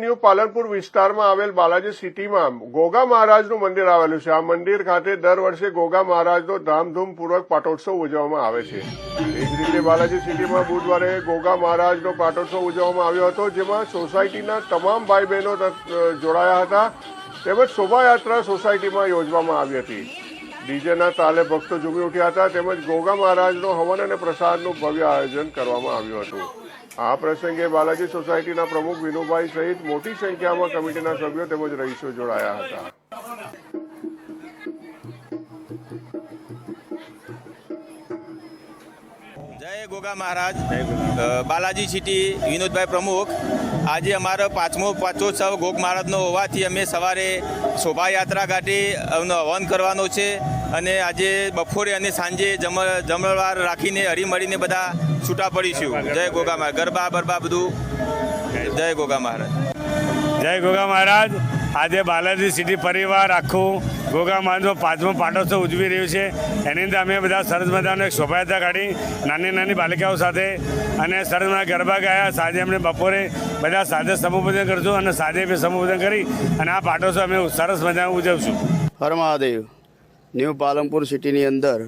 New Palanpur વિસ્તારમાં આવેલ બાલાજી સિટીમાં ગોગા મહારાજનું મંદિર આવેલું છે. આ મંદિર ખાતે દર વર્ષે ગોગા મહારાજનો ધામધૂમપૂર્વક પાટોત્સવ ઉજવવામાં આવે છે. એ જ રીતે બાલાજી સિટીમાં બુધવારે ગોગા મહારાજનો પાટોત્સવ ઉજવવામાં આવ્યો હતો, જેમાં સોસાયટીના તમામ ભાઈ બહેનો જોડાયા હતા. તેમજ શોભાયાત્રા સોસાયટીમાં યોજવામાં આવી હતી. ડીજેના તાલે ભક્તો ઝૂમી ઉઠ્યા હતા. તેમજ ગોગા મહારાજનો હવન અને પ્રસાદનું ભવ્ય આયોજન કરવામાં આવ્યું હતું. આ પ્રસંગે બાલાજી સોસાયટીના પ્રમુખ વિનુભાઈ સહિત મોટી સંખ્યામાં કમિટીના સભ્યો તેમજ રહીશો જોડાયા હતા. જય ગોગા મહારાજ. બાલાજી સિટી વિનોદભાઈ પ્રમુખ, આજે અમારો પાંચમો પાંચોત્સવ ગોગ મહારાજનો હોવાથી અમે સવારે શોભાયાત્રા કાઢી અમને હવન કરવાનો છે. અને આજે બપોરે અને સાંજે જમ જમણવાર રાખીને હળીમળીને બધા છૂટા પડીશું. જય ગોગા મહારાજ. ગરબા બરબા બધું. જય ગોગા મહારાજ. જય ગોગા મહારાજ. આજે બાલાજી સિટી પરિવાર આખું ગોગા મહારાજનો પાંચમો પાટોત્સવ ઉજવી રહ્યું છે. એની અંદર અમે બધા સરસ મજાનો એક શોભાયાત્રા કાઢી નાની નાની બાલિકાઓ સાથે અને સરસ મજા ગરબા ગાયા. સાંજે અમને બપોરે બધા સાથે સમૂહભોજન કરશું અને સાંજે બી સમૂહભોજન કરી અને આ પાટોત્સવ અમે સરસ મજા ઉજવશું. હર મહાદેવ. ન્યૂ પાલનપુર સિટીની અંદર,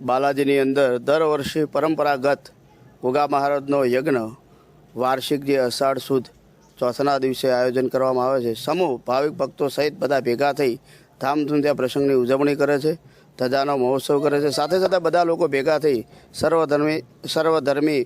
બાલાજીની અંદર દર વર્ષે પરંપરાગત ગોગા મહારાજનો યજ્ઞ વાર્ષિક જે અષાઢ સુદ ચોથના દિવસે આયોજન કરવામાં આવે છે. સમૂહ ભાવિક ભક્તો સહિત બધા ભેગા થઈ ધામધૂમથી આ પ્રસંગની ઉજવણી કરે છે, ધજાનો મહોત્સવ કરે છે. સાથે સાથે બધા લોકો ભેગા થઈ સર્વધર્મી સર્વધર્મી